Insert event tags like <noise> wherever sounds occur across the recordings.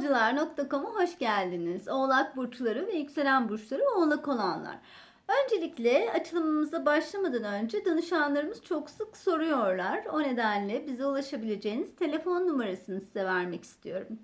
Falcılar.com'a hoş geldiniz. Oğlak burçları ve yükselen burçları oğlak olanlar. Öncelikle açılımımıza başlamadan önce danışanlarımız çok sık soruyorlar. O nedenle bize ulaşabileceğiniz telefon numarasını size vermek istiyorum.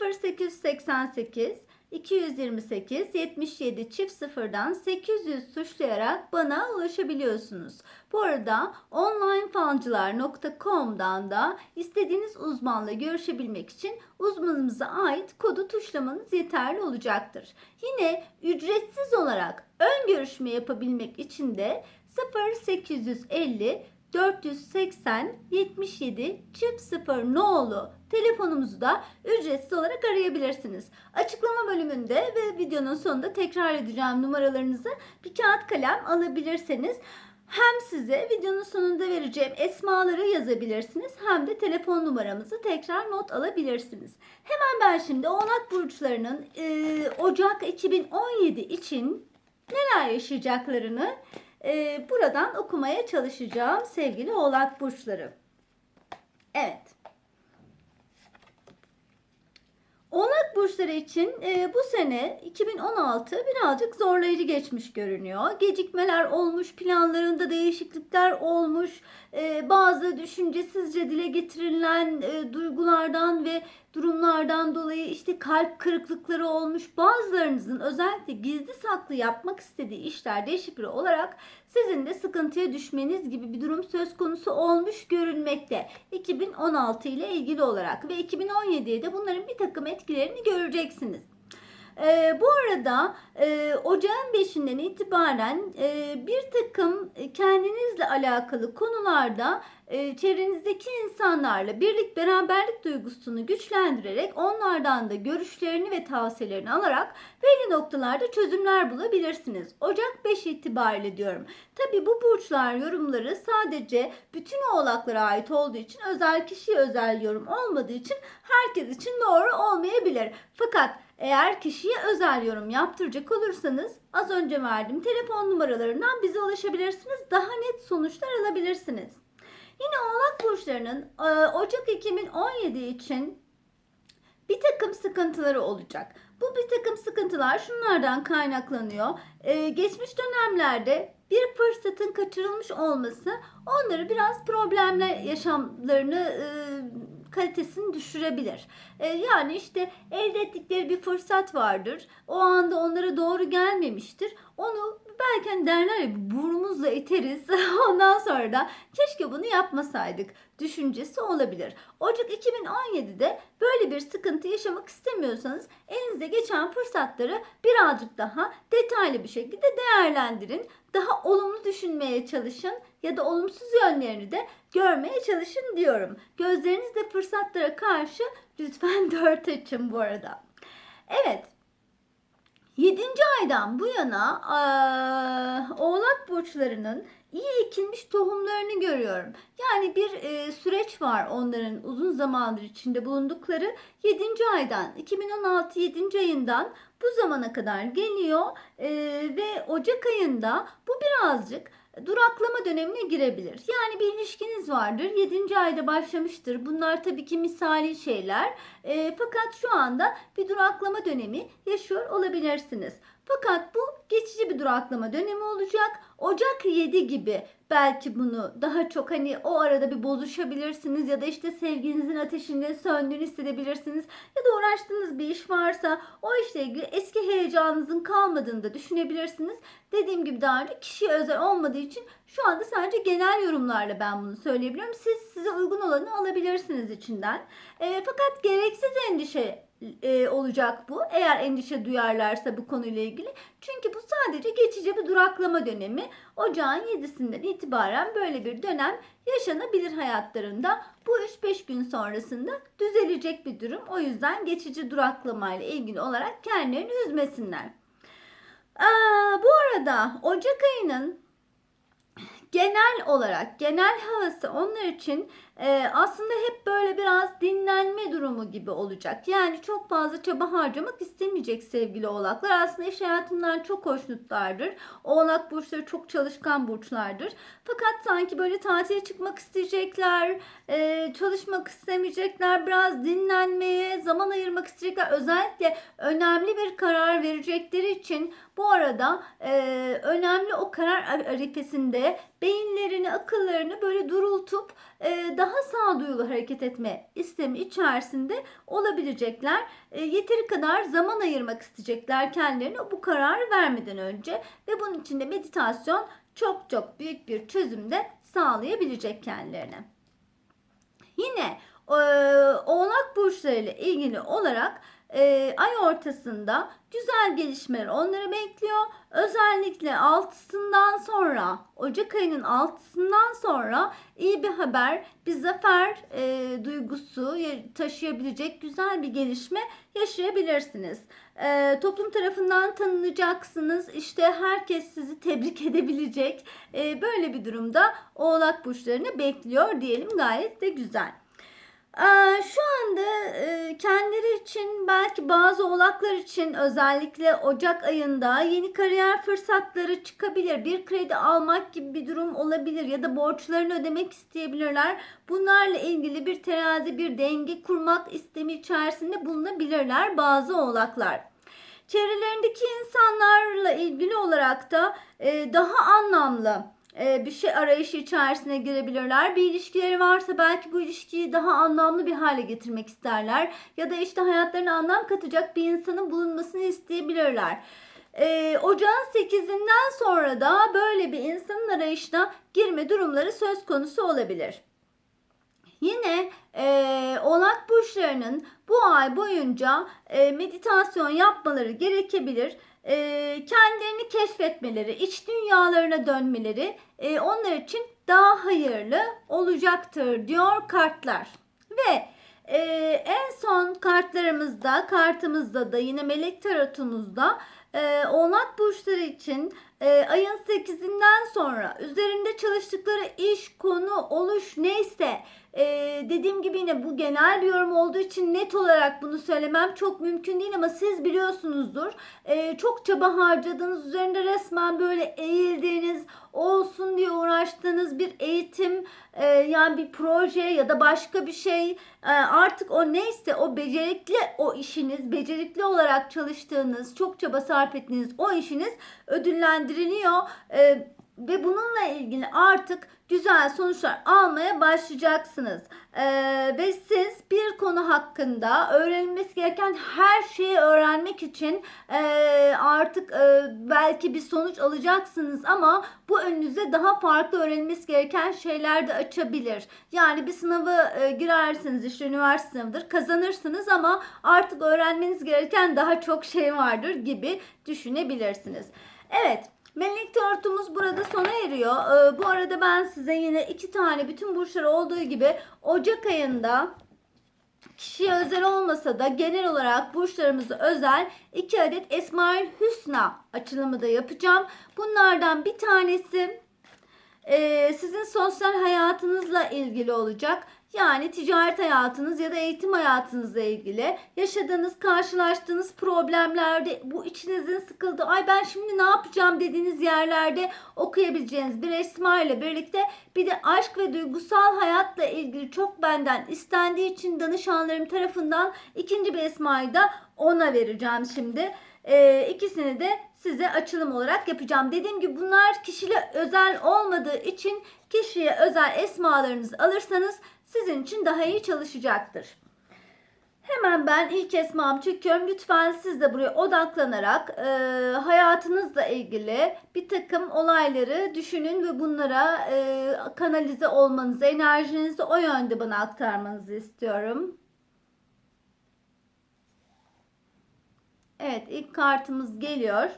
0888 228 77 çift sıfırdan 800 tuşlayarak bana ulaşabiliyorsunuz. Bu arada onlinefalcılar.com'dan da istediğiniz uzmanla görüşebilmek için uzmanımıza ait kodu tuşlamanız yeterli olacaktır. Yine ücretsiz olarak ön görüşme yapabilmek için de 0850 480 77 çift 0 nolu telefonumuzu da ücretsiz olarak arayabilirsiniz. Açıklama bölümünde ve videonun sonunda tekrar edeceğim numaralarınızı bir kağıt kalem alabilirseniz hem size videonun sonunda vereceğim esmaları yazabilirsiniz hem de telefon numaramızı tekrar not alabilirsiniz. Hemen ben şimdi Oğlak Burçlarının e, Ocak 2017 için neler yaşayacaklarını e, buradan okumaya çalışacağım sevgili Oğlak Burçları. Evet. Oğlak burçları için e, bu sene 2016 birazcık zorlayıcı geçmiş görünüyor. Gecikmeler olmuş, planlarında değişiklikler olmuş. E, bazı düşüncesizce dile getirilen e, duygulardan ve durumlardan dolayı işte kalp kırıklıkları olmuş. Bazılarınızın özellikle gizli saklı yapmak istediği işler deşifre olarak sizin de sıkıntıya düşmeniz gibi bir durum söz konusu olmuş görünmekte. 2016 ile ilgili olarak ve 2017'de de bunların bir takım etkilerini göreceksiniz. Ee, bu arada e, ocağın 5'inden itibaren e, bir takım kendinizle alakalı konularda e, çevrenizdeki insanlarla birlik beraberlik duygusunu güçlendirerek onlardan da görüşlerini ve tavsiyelerini alarak belli noktalarda çözümler bulabilirsiniz. Ocak 5 itibariyle diyorum. Tabi bu burçlar yorumları sadece bütün oğlaklara ait olduğu için özel kişiye özel yorum olmadığı için herkes için doğru olmayabilir. Fakat eğer kişiye özel yorum yaptıracak olursanız az önce verdiğim telefon numaralarından bize ulaşabilirsiniz. Daha net sonuçlar alabilirsiniz. Yine Oğlak Burçları'nın e, Ocak 2017 için bir takım sıkıntıları olacak. Bu bir takım sıkıntılar şunlardan kaynaklanıyor. Ee, geçmiş dönemlerde bir fırsatın kaçırılmış olması onları biraz problemler yaşamlarını e, kalitesini düşürebilir. E, yani işte elde ettikleri bir fırsat vardır. O anda onlara doğru gelmemiştir. Onu belki hani derler ya burnumuzla iteriz. <laughs> Ondan sonra da keşke bunu yapmasaydık düşüncesi olabilir. Ocak 2017'de böyle bir sıkıntı yaşamak istemiyorsanız elinizde geçen fırsatları birazcık daha detaylı bir şekilde değerlendirin. Daha olumlu düşünmeye çalışın ya da olumsuz yönlerini de görmeye çalışın diyorum. Gözlerinizde fırsatlara karşı lütfen <laughs> dört açın bu arada. Evet 7. aydan bu yana e, oğlak burçlarının iyi ekilmiş tohumlarını görüyorum. Yani bir e, süreç var onların uzun zamandır içinde bulundukları 7. aydan 2016 7. ayından bu zamana kadar geliyor e, ve Ocak ayında bu birazcık duraklama dönemine girebilir. Yani bir ilişkiniz vardır. 7. ayda başlamıştır. Bunlar tabii ki misali şeyler. E, fakat şu anda bir duraklama dönemi yaşıyor olabilirsiniz. Fakat bu geçici bir duraklama dönemi olacak. Ocak 7 gibi belki bunu daha çok hani o arada bir bozuşabilirsiniz ya da işte sevginizin ateşinde söndüğünü hissedebilirsiniz ya da uğraştığınız bir iş varsa o işle ilgili eski heyecanınızın kalmadığını da düşünebilirsiniz. Dediğim gibi daha önce kişiye özel olmadığı için şu anda sadece genel yorumlarla ben bunu söyleyebiliyorum. Siz size uygun olanı alabilirsiniz içinden. E, fakat gereksiz endişe e, olacak bu. Eğer endişe duyarlarsa bu konuyla ilgili. Çünkü bu sadece geçici bir duraklama dönemi. Ocağın 7'sinden itibaren böyle bir dönem yaşanabilir hayatlarında. Bu 3-5 gün sonrasında düzelecek bir durum. O yüzden geçici duraklamayla ilgili olarak kendilerini üzmesinler. Aa, bu arada Ocak ayının genel olarak genel havası onlar için e, aslında hep böyle biraz dinlenme durumu gibi olacak. Yani çok fazla çaba harcamak istemeyecek sevgili oğlaklar. Aslında iş hayatından çok hoşnutlardır. Oğlak burçları çok çalışkan burçlardır. Fakat sanki böyle tatile çıkmak isteyecekler, e, çalışmak istemeyecekler, biraz dinlenmeye zaman ayırmak isteyecekler. Özellikle önemli bir karar verecekleri için bu arada e, önemli o karar arifesinde beyinlerini, akıllarını böyle durultup e, daha sağduyulu hareket etme istemi içerisinde olabilecekler. E, yeteri kadar zaman ayırmak isteyecekler kendilerine bu kararı vermeden önce ve bunun için de meditasyon çok çok büyük bir çözümde sağlayabilecek kendilerine. Yine e, oğlak burçları ile ilgili olarak e, ay ortasında güzel gelişmeler onları bekliyor. Özellikle 6'sından sonra Ocak ayının 6'sından sonra iyi bir haber, bir zafer e, duygusu taşıyabilecek güzel bir gelişme yaşayabilirsiniz. E, toplum tarafından tanınacaksınız. İşte herkes sizi tebrik <laughs> edebilecek. E, böyle bir durumda Oğlak burçlarını bekliyor diyelim. Gayet de güzel. Şu anda e, kendileri için belki bazı oğlaklar için özellikle Ocak ayında yeni kariyer fırsatları çıkabilir. Bir kredi almak gibi bir durum olabilir ya da borçlarını ödemek isteyebilirler. Bunlarla ilgili bir terazi, bir denge kurmak istemi içerisinde bulunabilirler bazı oğlaklar. Çevrelerindeki insanlarla ilgili olarak da e, daha anlamlı bir şey arayışı içerisine girebilirler. Bir ilişkileri varsa belki bu ilişkiyi daha anlamlı bir hale getirmek isterler. Ya da işte hayatlarına anlam katacak bir insanın bulunmasını isteyebilirler. Ee, ocağın 8'inden sonra da böyle bir insanın arayışına girme durumları söz konusu olabilir. Yine e, oğlak burçlarının bu ay boyunca e, meditasyon yapmaları gerekebilir e, kendilerini keşfetmeleri, iç dünyalarına dönmeleri e, onlar için daha hayırlı olacaktır diyor kartlar. Ve e, en son kartlarımızda, kartımızda da yine melek tarotumuzda e, oğlak burçları için e, ayın 8'inden sonra üzerinde çalıştıkları iş, konu, oluş neyse e, dediğim gibi yine bu genel bir yorum olduğu için net olarak bunu söylemem çok mümkün değil ama siz biliyorsunuzdur. E, çok çaba harcadığınız üzerinde resmen böyle eğildiğiniz olsun diye uğraştığınız bir eğitim e, yani bir proje ya da başka bir şey e, artık o neyse o becerikli o işiniz becerikli olarak çalıştığınız çok çaba sarf ettiğiniz o işiniz ödüllendiriliyor. E, ve bununla ilgili artık güzel sonuçlar almaya başlayacaksınız. Ee, ve siz bir konu hakkında öğrenilmesi gereken her şeyi öğrenmek için e, artık e, belki bir sonuç alacaksınız ama bu önünüze daha farklı öğrenilmesi gereken şeyler de açabilir. Yani bir sınavı e, girersiniz işte üniversite sınavıdır kazanırsınız ama artık öğrenmeniz gereken daha çok şey vardır gibi düşünebilirsiniz. Evet Melek tortumuz burada sona eriyor. Ee, bu arada ben size yine iki tane bütün burçlar olduğu gibi Ocak ayında kişiye özel olmasa da genel olarak burçlarımızı özel iki adet Esmaül Hüsna açılımı da yapacağım. Bunlardan bir tanesi e, sizin sosyal hayatınızla ilgili olacak. Yani ticaret hayatınız ya da eğitim hayatınızla ilgili yaşadığınız, karşılaştığınız problemlerde bu içinizin sıkıldığı, ay ben şimdi ne yapacağım dediğiniz yerlerde okuyabileceğiniz bir esma ile birlikte bir de aşk ve duygusal hayatla ilgili çok benden istendiği için danışanlarım tarafından ikinci bir esmayı da ona vereceğim şimdi. Ee, ikisini de size açılım olarak yapacağım. Dediğim gibi bunlar kişiyle özel olmadığı için kişiye özel esmalarınızı alırsanız sizin için daha iyi çalışacaktır. Hemen ben ilk esmamı çekiyorum. Lütfen siz de buraya odaklanarak e, hayatınızla ilgili bir takım olayları düşünün ve bunlara e, kanalize olmanızı, enerjinizi o yönde bana aktarmanızı istiyorum. Evet ilk kartımız geliyor.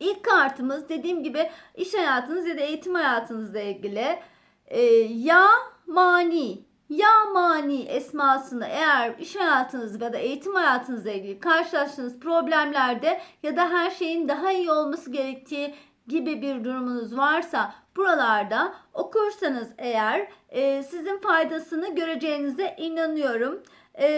İlk kartımız dediğim gibi iş hayatınız ya da eğitim hayatınızla ilgili e, ya mani ya mani esmasını eğer iş hayatınız ya da eğitim hayatınızla ilgili karşılaştığınız problemlerde ya da her şeyin daha iyi olması gerektiği gibi bir durumunuz varsa buralarda okursanız eğer e, sizin faydasını göreceğinize inanıyorum. E,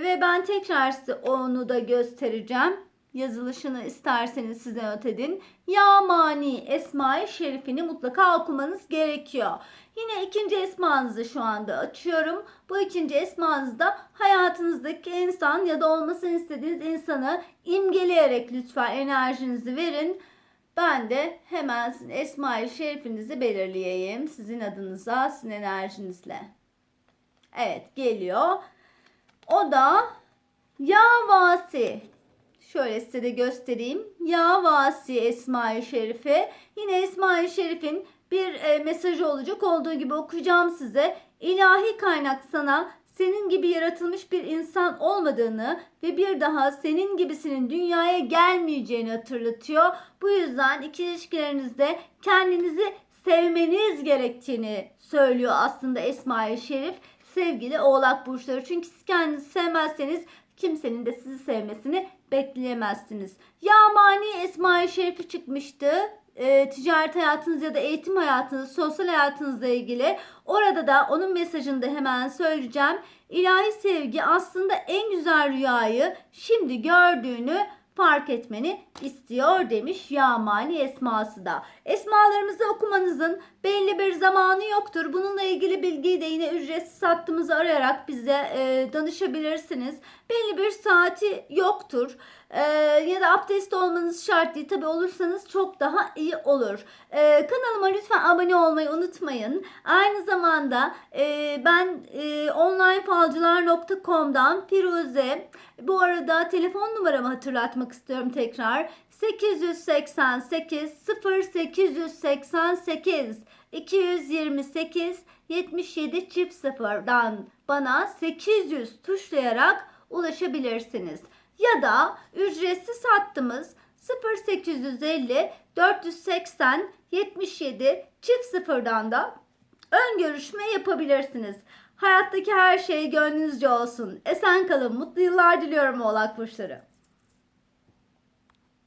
ve ben tekrar size onu da göstereceğim. Yazılışını isterseniz size not edin. Ya mani Esma-i Şerifini mutlaka okumanız gerekiyor. Yine ikinci esmanızı şu anda açıyorum. Bu ikinci esmanızda hayatınızdaki insan ya da olmasını istediğiniz insanı imgeleyerek lütfen enerjinizi verin. Ben de hemen sizin Esma-i Şerifinizi belirleyeyim. Sizin adınıza, sizin enerjinizle. Evet geliyor. O da Ya Vasi. Şöyle size de göstereyim. Ya Vasi Esma-i Şerife. Yine Esma-i Şerif'in bir e, mesajı olacak. Olduğu gibi okuyacağım size. İlahi kaynak sana senin gibi yaratılmış bir insan olmadığını ve bir daha senin gibisinin dünyaya gelmeyeceğini hatırlatıyor. Bu yüzden iki ilişkilerinizde kendinizi sevmeniz gerektiğini söylüyor aslında Esma-i Şerif sevgili oğlak burçları. Çünkü siz kendinizi sevmezseniz kimsenin de sizi sevmesini bekleyemezsiniz. Yamani Esma-i Şerif'i çıkmıştı. E, ticaret hayatınız ya da eğitim hayatınız, sosyal hayatınızla ilgili. Orada da onun mesajını da hemen söyleyeceğim. İlahi sevgi aslında en güzel rüyayı şimdi gördüğünü fark etmeni istiyor demiş Yamani esması da. Esmalarımızı okumanızın belli bir zamanı yoktur. Bununla ilgili bilgiyi de yine ücretsiz hattımızı arayarak bize e, danışabilirsiniz. Belli bir saati yoktur. E, ya da abdest olmanız şart değil. Tabi olursanız çok daha iyi olur. E, kanalıma lütfen abone olmayı unutmayın. Aynı zamanda e, ben e, onlinefalcılar.com'dan Firuze bu arada telefon numaramı hatırlatmak istiyorum tekrar. 888 0888 228 77 çift sıfırdan bana 800 tuşlayarak ulaşabilirsiniz. Ya da ücretsiz hattımız 0850 480 77 çift sıfırdan da ön görüşme yapabilirsiniz. Hayattaki her şey gönlünüzce olsun. Esen kalın, mutlu yıllar diliyorum oğlak burçları.